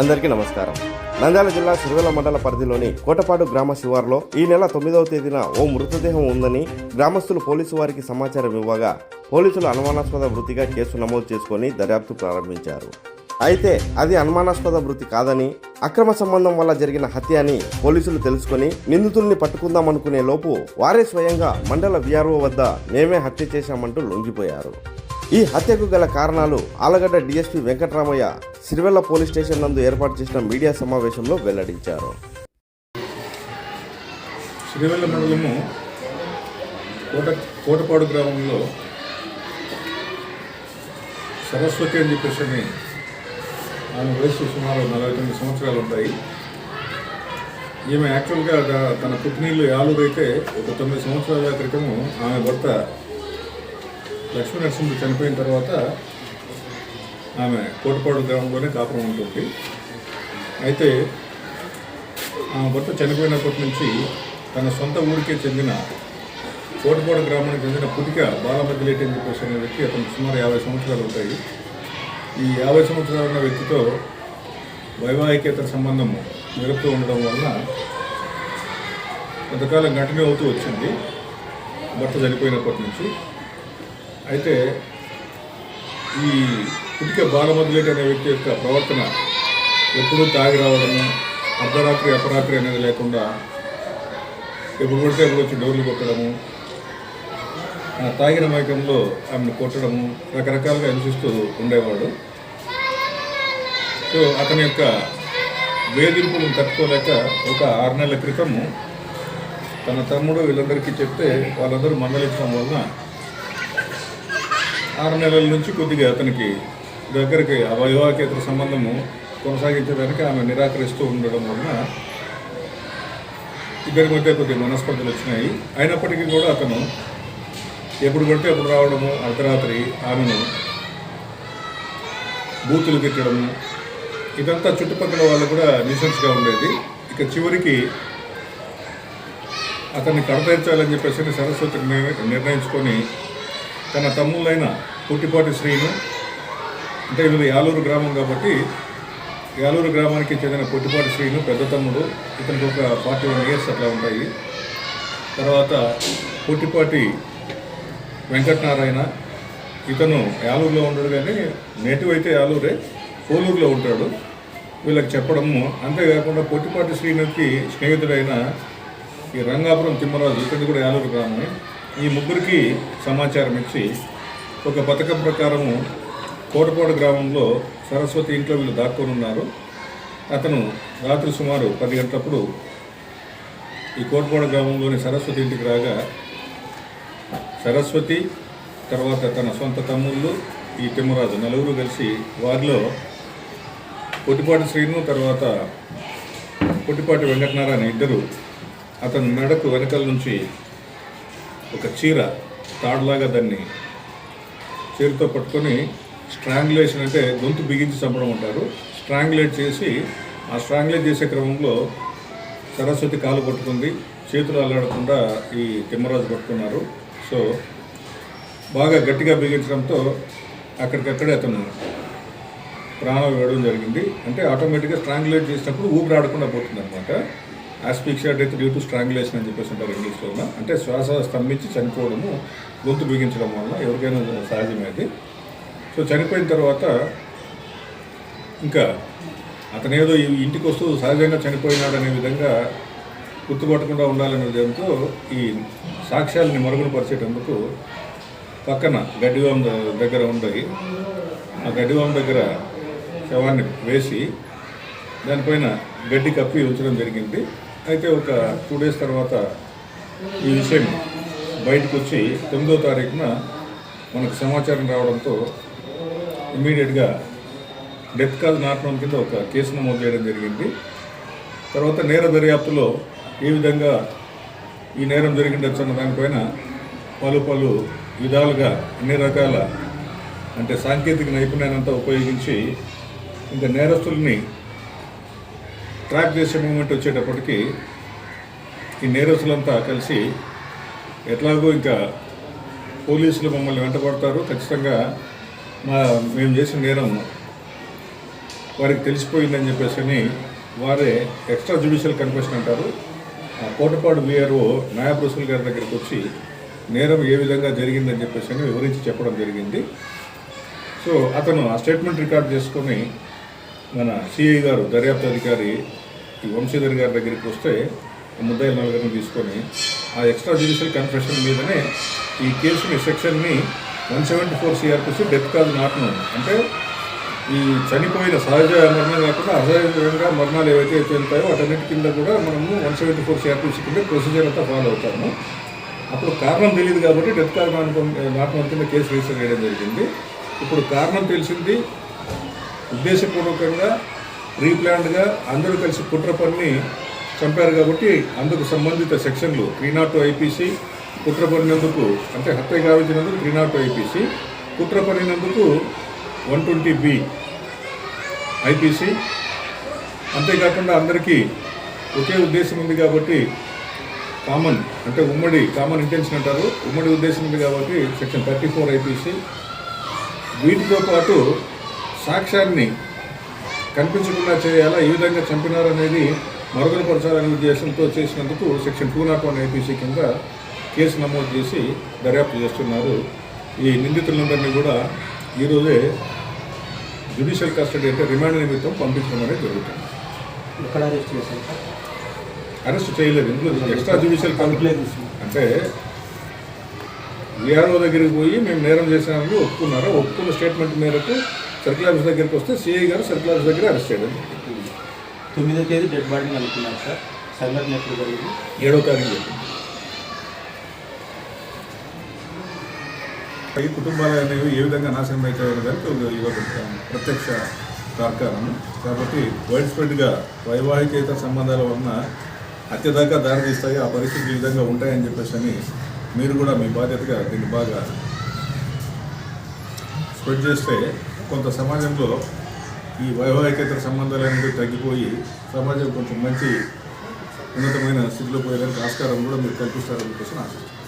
అందరికీ నమస్కారం. నంద్యాల జిల్లా సిరివెల మండల పరిధిలోని కోటపాడు గ్రామ శివారులో ఈ నెల తొమ్మిదవ తేదీన ఓ మృతదేహం ఉందని గ్రామస్తులు పోలీసు వారికి సమాచారం ఇవ్వగా పోలీసులు అనుమానాస్పద వృత్తిగా కేసు నమోదు చేసుకొని దర్యాప్తు ప్రారంభించారు. అయితే అది అనుమానాస్పద వృత్తి కాదని అక్రమ సంబంధం వల్ల జరిగిన హత్య అని పోలీసులు తెలుసుకొని నిందితుల్ని పట్టుకుందామనుకునే లోపు వారే స్వయంగా మండల విఆర్ఓ వద్ద మేమే హత్య చేశామంటూ లొంగిపోయారు. ఈ హత్యకు గల కారణాలు Allagadda DSP Venkataramaiah Sirivella police station నందు ఏర్పాటు చేసిన మీడియా సమావేశంలో వెల్లడించారు. సిరివెల్ల మండలము కోట కోటపాడు గ్రామంలో సరస్వతి అని చెప్పేసి అని ఆమె వయసు సుమారు నలభై తొమ్మిది సంవత్సరాలు ఉంటాయి. ఈమె యాక్చువల్గా తన పుట్టినీళ్ళు యాలూరు అయితే ఒక తొమ్మిది సంవత్సరాల క్రితము ఆమె భర్త లక్ష్మీ నరసింహుడు చనిపోయిన తర్వాత ఆమె కోటపాడు గ్రామంలోనే కాపురం ఉంటుంది. అయితే ఆమె భర్త చనిపోయినప్పటి నుంచి తన సొంత ఊరికే చెందిన కోటపాడు గ్రామానికి చెందిన పుటిక బాలమద్దిలేటి అని చెప్పేసి అనే వ్యక్తి అతను సుమారు యాభై సంవత్సరాలు ఉంటాయి. ఈ యాభై సంవత్సరాలు ఉన్న వ్యక్తితో వైవాహికేతర సంబంధం నిలుపుతూ ఉండడం వలన కొంతకాలం కంటిన్యూ అవుతూ వచ్చింది. భర్త చనిపోయినప్పటి నుంచి అయితే ఈ పుటిక బాలమద్దిలేటి అనే వ్యక్తి యొక్క ప్రవర్తన ఎప్పుడూ తాగి రావడము అర్ధరాత్రి అపరాత్రి అనేది లేకుండా ఎప్పుడు పడితే ఎప్పుడు వచ్చి డోర్లు కొట్టడము ఆ తాగిన మైకంలో ఆమెను కొట్టడము రకరకాలుగా హింసిస్తూ ఉండేవాడు. సో అతని యొక్క వేధింపులను తట్టుకోలేక ఒక ఆరు నెలల క్రితము తన తమ్ముడు వీళ్ళందరికీ చెప్తే వాళ్ళందరూ మందలించడం వలన ఆరు నెలల నుంచి కొద్దిగా అతనికి దగ్గరికి ఆ వైవాహికేతర సంబంధము కొనసాగించడానికి ఆమె నిరాకరిస్తూ ఉండడం వలన ఇద్దరి మధ్య కొద్దిగా మనస్పర్ధలు వచ్చినాయి. అయినప్పటికీ కూడా అతను ఎప్పుడు పడితే ఎప్పుడు రావడము అర్ధరాత్రి ఆమెను బూతులు తిట్టడము ఇదంతా చుట్టుపక్కల వాళ్ళు కూడా న్యూసెన్స్గా ఉండేది. ఇక చివరికి అతన్ని కడతీర్చాలని చెప్పేసి సరస్వతి నిర్ణయించుకొని తన తమ్ముళ్ళైన పుట్టిపాటి శ్రీను అంటే వీళ్ళు యాలూరు గ్రామం కాబట్టి యాలూరు గ్రామానికి చెందిన పొట్టిపాటి శ్రీను పెద్ద తమ్ముడు. ఇతనికి ఒక ఫార్టీ వన్ ఇయర్స్ అట్లా ఉంటాయి. తర్వాత పుట్టిపాటి వెంకటనారాయణ ఇతను యాలూరులో ఉండడు కానీ నేటివ్ అయితే యాలూరే పోలూరులో ఉంటాడు. వీళ్ళకి చెప్పడము అంతేకాకుండా పొట్టిపాటి శ్రీనుకి స్నేహితుడైన ఈ రంగాపురం తిమ్మరాజు ఇతను కూడా యాలూరు గ్రామమే. ఈ ముగ్గురికి సమాచారం ఇచ్చి ఒక పథకం ప్రకారము కోటపాడు గ్రామంలో సరస్వతి ఇంట్లో వీళ్ళు దాక్కోనున్నారు. అతను రాత్రి సుమారు పది గంటలప్పుడు ఈ కోటపాడు గ్రామంలోని సరస్వతి ఇంటికి రాగా సరస్వతి తర్వాత తన సొంత తమ్ముళ్ళు ఈ తిమ్మరాజు నలుగురు కలిసి వారిలో పొట్టిపాటి శ్రీను తర్వాత పొట్టిపాటి వెంకటనారాయణ ఇద్దరు అతని మెడకు వెనకల నుంచి ఒక చీర తాడులాగా దాన్ని చీరతో పట్టుకొని స్ట్రాంగులేషన్ అంటే గొంతు బిగించి చంపడం అంటారు. స్ట్రాంగులేట్ చేసి ఆ స్ట్రాంగులేట్ చేసే క్రమంలో సరస్వతి కాలు పట్టుకుంది. చేతులు అల్లాడకుండా ఈ తిమ్మరాజు పట్టుకున్నారు. సో బాగా గట్టిగా బిగించడంతో అక్కడికక్కడే అతను ప్రాణం వేయడం జరిగింది. అంటే ఆటోమేటిక్గా స్ట్రాంగులేట్ చేసినప్పుడు ఊపిరి ఆడకుండా పోతుంది అనమాట asphyxia death due to strangulation అని చెప్పేసి ఉంటారు ఇంగ్లీష్లో అంటే శ్వాస స్తంభించి చనిపోవడము గొంతు బిగించడం వల్ల ఎవరికైనా సహజమైంది సో చనిపోయిన తర్వాత ఇంకా అతనేదో ఇంటికి వస్తూ సహజంగా చనిపోయినాడనే విధంగా గుర్తుపట్టకుండా ఉండాలనే ఉద్దేశంతో ఈ సాక్ష్యాలని మరుగున పరిచేటందుకు పక్కన గడ్డివాం దగ్గర ఉండయి ఆ గడ్డివాం దగ్గర శవాన్ని వేసి దానిపైన గడ్డి కప్పి ఉంచడం జరిగింది. అయితే ఒక టూ డేస్ తర్వాత ఈ విషయం బయటకు వచ్చి తొమ్మిదో తారీఖున మనకు సమాచారం రావడంతో ఇమ్మీడియట్గా డెత్ కాజ్ నాటడం కింద ఒక కేసు నమోదు చేయడం జరిగింది. తర్వాత నేర దర్యాప్తులో ఏ విధంగా ఈ నేరం జరిగిండొచ్చు అన్న దానిపైన పలు పలు విధాలుగా అన్ని రకాల అంటే సాంకేతిక నైపుణ్యాన్ని అంతా ఉపయోగించి ఇంకా నేరస్తుల్ని ట్రాక్ చేసే మూమెంట్ వచ్చేటప్పటికి ఈ నేరస్తులంతా కలిసి ఎట్లాగో ఇంకా పోలీసులు మమ్మల్ని వెంటబడతారు. ఖచ్చితంగా మా మేము చేసిన నేరం వారికి తెలిసిపోయిందని చెప్పేసి అని వారే ఎక్స్ట్రా జ్యుడిషియల్ కన్ఫెషన్ అంటారు. ఆ కోటపాడు బీఆర్ఓ నాయబ్ గారి దగ్గరికి వచ్చి నేరం ఏ విధంగా జరిగిందని చెప్పేసి అని వివరించి చెప్పడం జరిగింది. సో అతను ఆ స్టేట్మెంట్ రికార్డ్ చేసుకొని మన సిఐ గారు దర్యాప్తు అధికారి ఈ వంశీధర్ గారి దగ్గరికి వస్తే ఆ ముద్దాయిల నలుగురిని తీసుకొని ఆ ఎక్స్ట్రా జ్యుడిషియల్ కన్ఫెషన్ మీదనే ఈ కేసుని సెక్షన్ని one seventy four CrPC death కాదు నాటను అంటే ఈ చనిపోయిన సహజ మరణం కాకుండా అసహజంగా మరణాలు ఏవైతే చెందుతాయో వాటన్నిటి కింద కూడా మనము వన్ సెవెంటీ ఫోర్ సిఆర్పిసి కింద ప్రొసీజర్ అంతా ఫాలో అవుతాము. అప్పుడు కారణం తెలియదు కాబట్టి డెత్ కాదు నాటకం నాట్ కింద కేసు రిజిస్టర్ చేయడం జరిగింది. ఇప్పుడు కారణం తెలిసింది ఉద్దేశపూర్వకంగా ప్రీప్లాన్డ్గా అందరూ కలిసి కుట్ర పన్ని చంపారు కాబట్టి అందుకు సంబంధిత సెక్షన్లు త్రీ నాట్ ఐపీసీ కుట్ర పన్నినందుకు అంటే హత్య గావించినందుకు త్రీ నాట్ ఐపీసీ కుట్ర పన్నినందుకు వన్ ట్వంటీ బి ఐపీసీ అంతేకాకుండా అందరికీ ఒకే ఉద్దేశం ఉంది కాబట్టి కామన్ అంటే ఉమ్మడి కామన్ ఇంటెన్షన్ అంటారు. ఉమ్మడి ఉద్దేశం ఉంది కాబట్టి సెక్షన్ థర్టీ ఫోర్ ఐపీసీ వీటితో పాటు సాక్ష్యాన్ని కనిపించకుండా చేయాలా? ఏ విధంగా చంపినారనేది మరుగునపరచాలనే ఉద్దేశంతో చేసినందుకు section two nought one IPC కింద కేసు నమోదు చేసి దర్యాప్తు చేస్తున్నారు. ఈ నిందితులందరినీ కూడా ఈరోజే జ్యుడిషియల్ కస్టడీ అంటే రిమాండ్ నిమిత్తం పంపించడం అనేది జరుగుతుంది అరెస్ట్ చేయలేదు. ఇందులో ఎక్స్ట్రా జ్యుడిషియల్ కంప్లైంట్ అంటే విఆర్ఓ దగ్గరికి పోయి మేము నేరం చేసినామని ఒప్పుకున్నారు? ఒప్పుకున్న స్టేట్మెంట్ మేరకు సర్కిల్ ఆఫీస్ దగ్గరికి వస్తే సిఐ గారు సర్కిల్ ఆఫీస్ దగ్గర అరెస్ట్ చేయడం. తొమ్మిదో తేదీ డెడ్ బాడీని అనుకున్నారు సార్. సంఘటన ఎప్పుడు జరిగింది. ఏడో తారీఖు. ఈ కుటుంబాలు అనేవి ఏ విధంగా నాశనం అవుతాయనే దానికి ఒక ప్రత్యక్ష తార్కాణం కాబట్టి వైడ్ స్ప్రెడ్గా వైవాహికేతర సంబంధాల వలన హత్య దాకా దారితీస్తాయి ఆ పరిస్థితులు ఈ విధంగా ఉంటాయని చెప్పేసి అని మీరు కూడా మీ బాధ్యతగా దీన్ని బాగా స్ప్రెడ్ చేస్తే కొంత సమాజంలో ఈ వైవాహికేతర సంబంధాలు అనేవి తగ్గిపోయి సమాజం కొంచెం మంచి ఉన్నతమైన స్థితిలో పోయేదానికి ఆస్కారం కూడా మీరు కల్పిస్తారని కోసం ఆశిస్తున్నాను